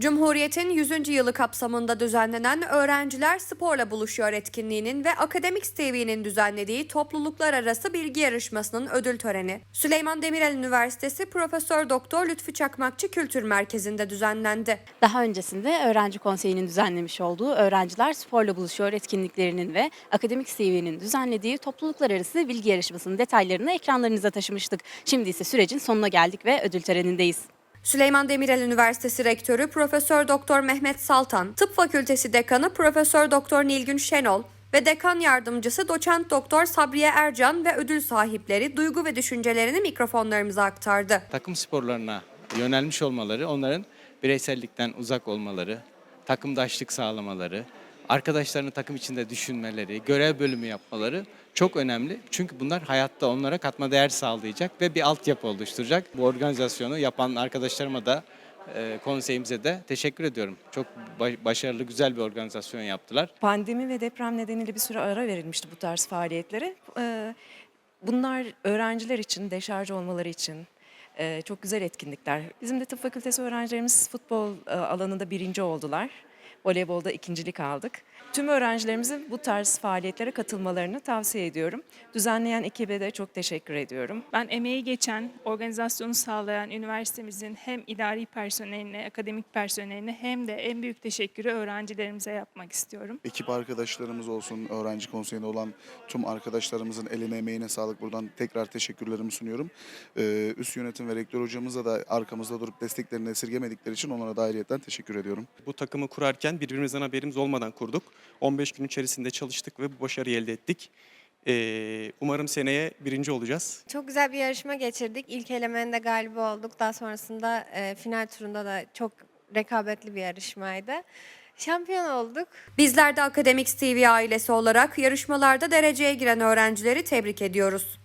Cumhuriyet'in 100. yılı kapsamında düzenlenen Öğrenciler Sporla Buluşuyor etkinliğinin ve Akademik TV'nin düzenlediği topluluklar arası bilgi yarışmasının ödül töreni Süleyman Demirel Üniversitesi Profesör Doktor Lütfü Çakmakçı Kültür Merkezi'nde düzenlendi. Daha öncesinde Öğrenci Konseyi'nin düzenlemiş olduğu Öğrenciler Sporla Buluşuyor etkinliklerinin ve Akademik TV'nin düzenlediği topluluklar arası bilgi yarışmasının detaylarını ekranlarınıza taşımıştık. Şimdi ise sürecin sonuna geldik ve ödül törenindeyiz. Süleyman Demirel Üniversitesi Rektörü Profesör Doktor Mehmet Saltan, Tıp Fakültesi Dekanı Profesör Doktor Nilgün Şenol ve Dekan Yardımcısı Doçent Doktor Sabriye Ercan ve ödül sahipleri duygu ve düşüncelerini mikrofonlarımıza aktardı. takım sporlarına yönelmiş olmaları, onların bireysellikten uzak olmaları, takımdaşlık sağlamaları, arkadaşlarını takım içinde düşünmeleri, görev bölümü yapmaları çok önemli. Çünkü bunlar hayatta onlara katma değer sağlayacak ve bir altyapı oluşturacak. Bu organizasyonu yapan arkadaşlarıma da e, konseyimize de teşekkür ediyorum. Çok ba- başarılı, güzel bir organizasyon yaptılar. Pandemi ve deprem nedeniyle bir süre ara verilmişti bu tarz faaliyetlere. Ee, Bunlar öğrenciler için, deşarj olmaları için e, çok güzel etkinlikler. Bizim de tıp fakültesi öğrencilerimiz futbol e, alanında birinci oldular. Voleybolda ikincilik aldık. Tüm öğrencilerimizin bu tarz faaliyetlere katılmalarını tavsiye ediyorum. Düzenleyen ekibe de çok teşekkür ediyorum. Ben emeği geçen, organizasyonu sağlayan üniversitemizin hem idari personeline, akademik personeline hem de en büyük teşekkürü öğrencilerimize yapmak istiyorum. ekip arkadaşlarımız olsun, öğrenci konseyinde olan tüm arkadaşlarımızın eline emeğine sağlık. Buradan tekrar teşekkürlerimi sunuyorum. Ee, üst yönetim ve rektör hocamıza da arkamızda durup desteklerini esirgemedikleri için onlara da ayrıyeten teşekkür ediyorum. Bu takımı kurarken birbirimizden haberimiz olmadan kurduk. 15 gün içerisinde çalıştık ve bu başarıyı elde ettik. Ee, umarım seneye birinci olacağız. Çok güzel bir yarışma geçirdik. İlk elemende galibi olduk. Daha sonrasında e, final turunda da çok rekabetli bir yarışmaydı. Şampiyon olduk. Bizler de Akademik TV ailesi olarak yarışmalarda dereceye giren öğrencileri tebrik ediyoruz.